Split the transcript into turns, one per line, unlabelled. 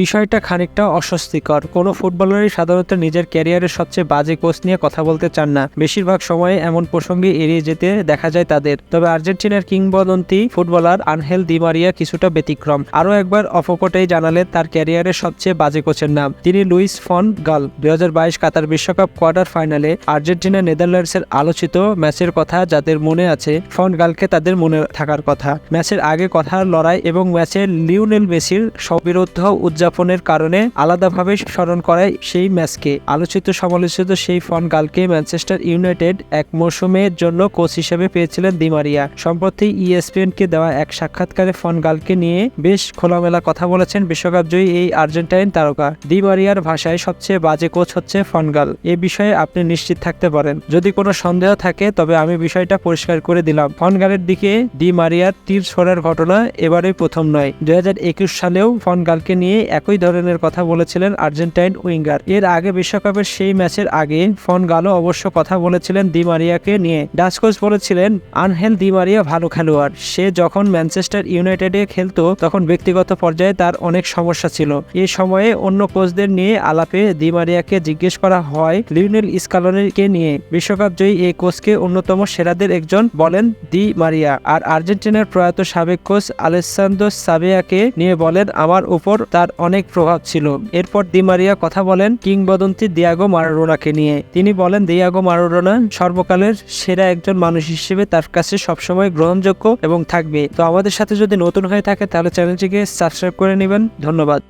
বিষয়টা খানিকটা অস্বস্তিকর। কোনো ফুটবলারই সাধারণত নিজের ক্যারিয়ারের সবচেয়ে বাজে কোচ নিয়ে কথা বলতে চান না। বেশিরভাগ সময়ে এমন প্রসঙ্গে এড়িয়ে যেতে দেখা যায় তাদের। তবে আর্জেন্টিনার কিংবদন্তি ফুটবলার আনহেল দিমারিয়া কিছুটা ব্যতিক্রম। আরও একবার অফকটেই জানালেন তার ক্যারিয়ারের সবচেয়ে বাজে কোচের নাম। তিনি লুইস ফন গাল, দুই কাতার বিশ্বকাপ কোয়ার্টার ফাইনালে আর্জেন্টিনা নেদারল্যান্ডসের আলোচিত ম্যাচের কথা যাদের মনে আছে, ফন গালকে তাদের মনে থাকার কথা। ম্যাচের আগে কথার লড়াই এবং ম্যাচের লিওনেল মেসির সবিরুদ্ধ উদযাপনের কারণে আলাদাভাবে স্মরণ করায় সেই ম্যাচকে। আলোচিত সমালোচিত সেই ফন গালকে ম্যানচেস্টার ইউনাইটেড এক মৌসুমের জন্য কোচ হিসেবে পেয়েছিলেন দিমারিয়া সম্প্রতি ইএসপিএনকে দেওয়া এক সাক্ষাৎকারে ফন গালকে নিয়ে বেশ খোলামেলা কথা বলেছেন বিশ্বকাপ জয়ী এই আর্জেন্টাইন তারকা। দি মারিয়ার ভাষায় সবচেয়ে বাজে কোচ হচ্ছে ফনগাল। এ বিষয়ে আপনি নিশ্চিত থাকতে পারেন। যদি কোনো সন্দেহ থাকে, তবে আমি বিষয়টা পরিষ্কার করে দিলাম। ফনগালের দিকে দি মারিয়ার তীর ছোড়ার ঘটনা এবারে প্রথম নয়। দুই সালেও ফন ফনগালকে নিয়ে একই ধরনের কথা বলেছিলেন আর্জেন্টাইন উইঙ্গার। এর আগে বিশ্বকাপের সেই ম্যাচের আগে ফন গালো অবশ্য কথা বলেছিলেন দি মারিয়াকে নিয়ে। ডাচ কোচ বলেছিলেন, আনহেল দি মারিয়া ভালো খেলোয়াড়। সে যখন ম্যানচেস্টার ইউনাইটেডে খেলতো, তখন ব্যক্তিগত পর্যায়ে তার অনেক সমস্যা ছিল। এ সময়ে অন্য কোচদের নিয়ে আলাপে দি মারিয়াকে জিজ্ঞেস করা হয় লিওনেল স্কালনেরকে নিয়ে। বিশ্বকাপ জয়ী এই কোচকে অন্যতম সেরাদের একজন বলেন দি মারিয়া। আর আর্জেন্টিনার প্রয়াত সাবেক কোচ আলেসান্দ্রো সাবেয়াকে নিয়ে বলেন, আমার উপর তার অনেক প্রভাব ছিল। এরপর দি মারিয়া কথা বলেন কিংবদন্তি দিয়াগো মারাডোনাকে নিয়ে। তিনি বলেন, দিয়াগো মারাডোনা সর্বকালের সেরা একজন মানুষ হিসেবে তার কাছে সবসময় গ্রহণযোগ্য এবং থাকবে। তো আমাদের সাথে যদি নতুন হয়ে থাকে, তাহলে চ্যানেলটিকে সাবস্ক্রাইব করে নেবেন। ধন্যবাদ।